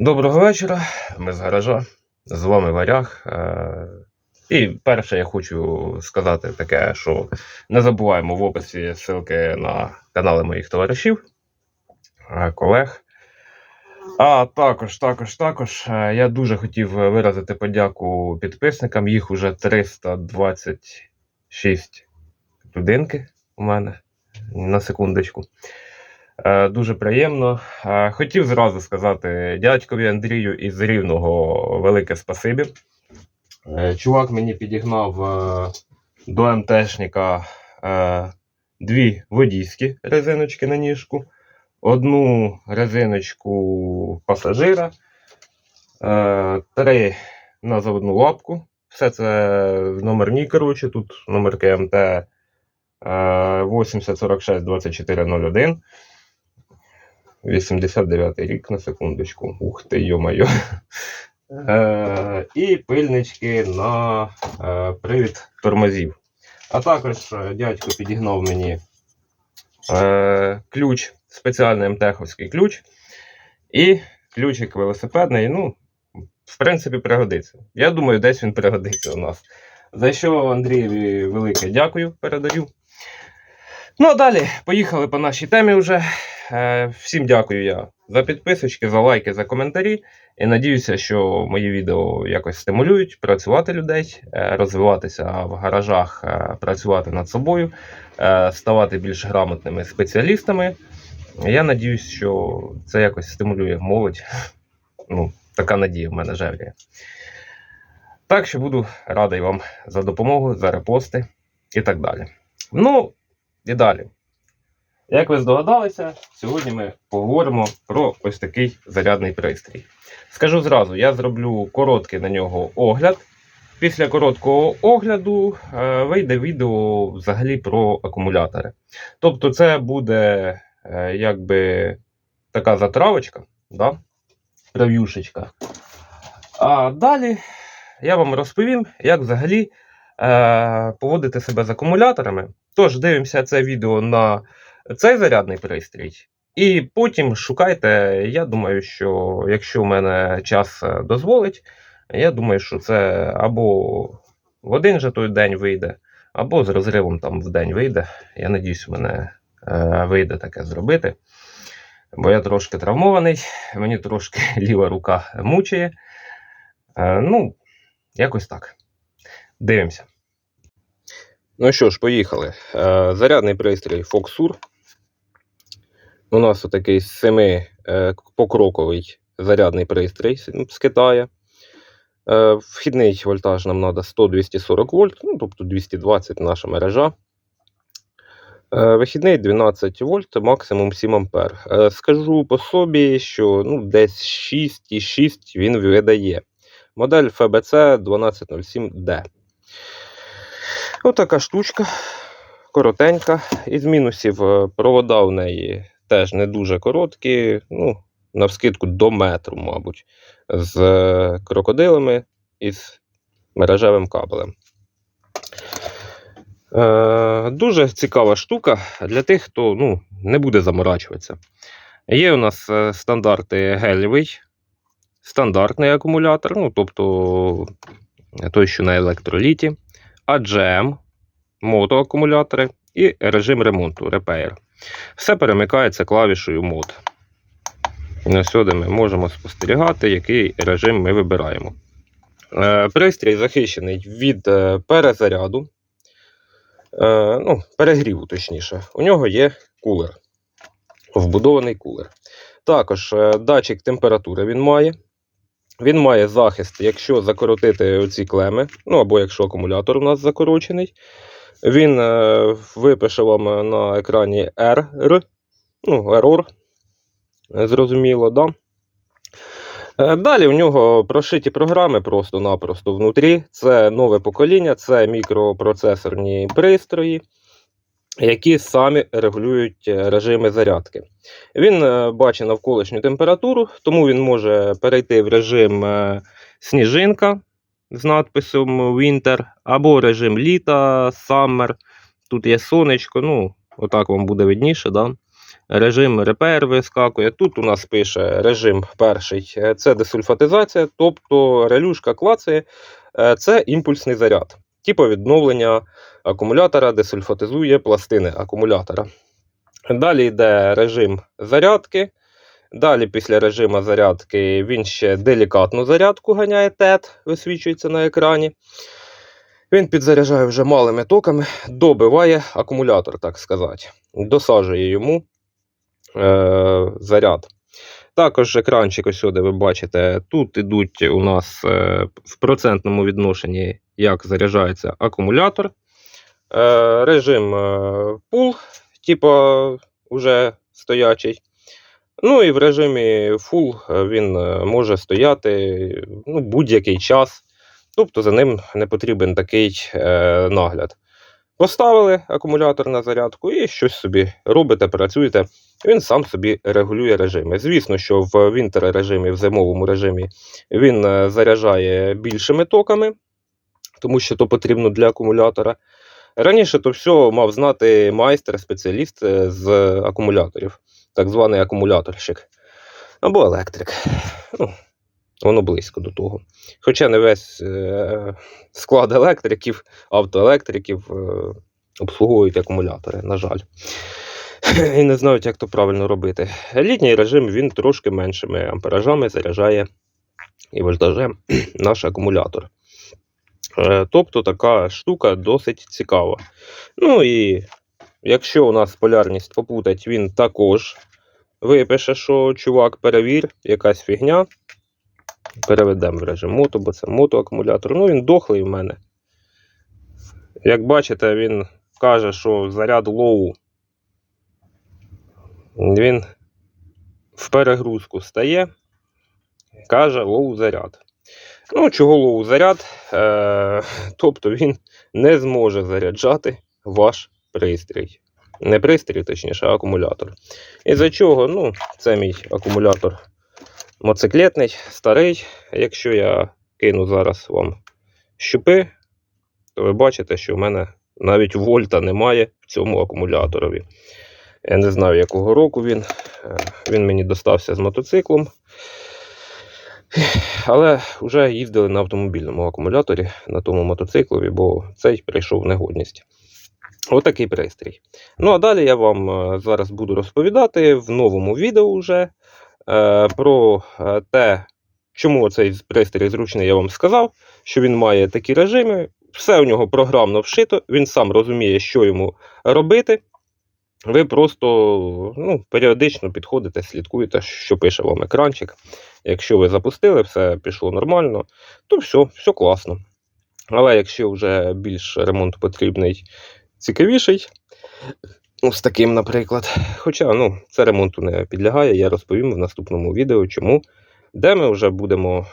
Доброго вечора, ми з гаража. З вами Варяг. Е, І перше, я хочу сказати таке, що не забуваємо в описі ссылки на канали моїх товаришів, е, колег. А також, також, також е, я дуже хотів виразити подяку підписникам. Їх уже 326 людинки у мене на секундочку. Е, Дуже приємно. Е, Хотів зразу сказати дядькові Андрію із Рівного велике спасибі. Е, Чувак мені підігнав до МТшника дві водійські резиночки на ніжку, одну резиночку пасажира, три на заводну лапку. Все це номерні, коротше, тут номерки МТ е, 8046 2401. 89 рік на секундочку. Ух ти, йо-моє. Е, і пильнички на е, привід тормозів. А також е, дядько підігнав мені е, ключ, спеціальний МТХовський ключ. І ключик велосипедний. Ну, в принципі, пригодиться. Я думаю, десь він пригодиться у нас. За що Андрієві велике дякую, передаю. Ну а далі поїхали по нашій темі вже. Е, Всім дякую я за підписочки, за лайки, за коментарі. І надіюся, що мої відео якось стимулюють працювати людей, е, розвиватися в гаражах, е, працювати над собою, ставати більш грамотними спеціалістами. Я надіюсь, що це якось стимулює молодь. Ну, така надія в мене жевріє. Так що буду радий вам за допомогу, за репости і так далі. Ну, і далі. Як ви здогадалися, сьогодні ми поговоримо про ось такий зарядний пристрій. Скажу зразу, я зроблю короткий на нього огляд. Після короткого огляду е, вийде відео взагалі про акумулятори. Тобто, це буде е, якби така затравочка, да? рев'юшечка. А далі я вам розповім, як взагалі е, поводити себе з акумуляторами. Тож дивимося це відео на цей зарядний пристрій. І потім шукайте. Я думаю, що якщо в мене час е, дозволить, я думаю, що це або в один же той день вийде, або з розривом там в день вийде. Я надіюсь, у мене е, вийде таке зробити. Бо я трошки травмований, мені трошки ліва рука мучає. Е, ну, якось так. Дивимося. Ну що ж, поїхали. Зарядний пристрій Foxur. У нас отакий 7-покроковий зарядний пристрій з з Китаю. Е, Вхідний вольтаж нам треба 100-240 вольт, ну, тобто 220 наша мережа. Е, Вихідний 12 вольт, максимум 7 ампер. Е, Скажу по собі, що ну, десь 6,6 він видає. Модель FBC 1207D. Отака штучка, коротенька. Із мінусів е, провода в неї теж не дуже короткі, ну, навскидку до метру, мабуть, з е, крокодилами і з мережевим кабелем. Е, дуже цікава штука для тих, хто ну, не буде заморачуватися. Є у нас е, стандарти гелєвий, стандартний акумулятор, ну, тобто той, що на електроліті, AGM, мотоакумулятори і режим ремонту Repair. Все перемикається клавішою мод. На сюди ми можемо спостерігати, який режим ми вибираємо. Е, Пристрій захищений від е, перезаряду, е, ну, перегріву, точніше. У нього є кулер, вбудований кулер. Також датчик температури він має. Він має захист, якщо закоротити оці клеми, ну або якщо акумулятор у нас закорочений. Він е, випише вам на екрані RR, ну, error, е, зрозуміло, да? Е, Далі в нього прошиті програми просто-напросто внутрі. Це нове покоління, це мікропроцесорні пристрої, які самі регулюють е, режими зарядки. Він е, бачить навколишню температуру, тому він може перейти в режим е, сніжинка з надписом Winter, або режим літа, Summer. Тут є сонечко, ну, отак вам буде видніше. Да? режим РПР вискакує. Тут у нас пише режим перший е, це десульфатизація, тобто релюшка клацає, е, це імпульсний заряд. Типу відновлення акумулятора десульфатизує пластини акумулятора. Далі йде режим зарядки. Далі, після режиму зарядки, він ще делікатну зарядку ганяє ТЕТ, висвічується на екрані. Він підзаряджає вже малими токами, добиває акумулятор, так сказати. Досаджує йому е, заряд. Також екранчик, ось сюди ви бачите, тут ідуть у нас е, в процентному відношенні, як заряджається акумулятор. Е, режим е, пул, типу, уже стоячий. Ну і в режимі Full е, він е, може стояти ну, будь-який час. Тобто за ним не потрібен такий е, нагляд. Поставили акумулятор на зарядку і щось собі робите, працюєте. Він сам собі регулює режими. Звісно, що в вінтер режимі, в зимовому режимі він е, заряджає більшими токами, тому що то потрібно для акумулятора. Раніше то все мав знати майстер, спеціаліст з акумуляторів, так званий акумуляторщик або електрик. Ну, воно близько до того. Хоча не весь е, склад електриків, автоелектриків е, обслуговують акумулятори, на жаль. І не знають, як то правильно робити. Літній режим він трошки меншими амперажами заряджає і вольтажем наш акумулятор. Е, Тобто така штука досить цікава. Ну і якщо у нас полярність попутать, він також випише, що чувак, перевір, якась фігня. Переведемо в режим мото, бо це мотоакумулятор. Ну, він дохлий в мене. Як бачите, він каже, що заряд лоу. Він в перегрузку стає. Каже лоу заряд. Ну, чого лоу заряд? Е, тобто він не зможе заряджати ваш пристрій. Не пристрій, точніше, а акумулятор. І за чого? Ну, це мій акумулятор моциклетний, старий. Якщо я кину зараз вам щупи, то ви бачите, що в мене навіть вольта немає в цьому акумуляторові. Я не знаю, якого року він. Е, Він мені достався з мотоциклом. Але вже їздили на автомобільному акумуляторі на тому мотоциклові, бо цей прийшов в негодність. Отакий пристрій. Ну а далі я вам е, зараз буду розповідати в новому відео вже е, про е, те, чому цей пристрій зручний, я вам сказав, що він має такі режими. Все у нього програмно вшито, він сам розуміє, що йому робити. Ви просто ну, періодично підходите, слідкуєте, що пише вам екранчик. Якщо ви запустили, все пішло нормально, то все, все класно. Але якщо вже більш ремонт потрібний, цікавіший, з таким, наприклад. Хоча ну, це ремонту не підлягає, я розповім в наступному відео, чому, де ми вже будемо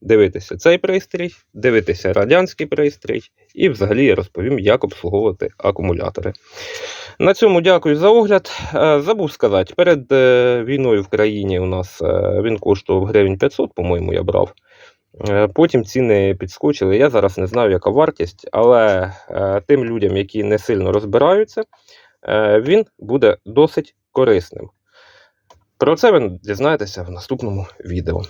дивитися цей пристрій, дивитися радянський пристрій, і взагалі я розповім, як обслуговувати акумулятори. На цьому дякую за огляд. Е, Забув сказати, перед е, війною в країні у нас е, він коштував гривень 500, по-моєму, я брав. Е, Потім ціни підскочили. Я зараз не знаю, яка вартість, але е, тим людям, які не сильно розбираються, е, він буде досить корисним. Про це ви дізнаєтеся в наступному відео.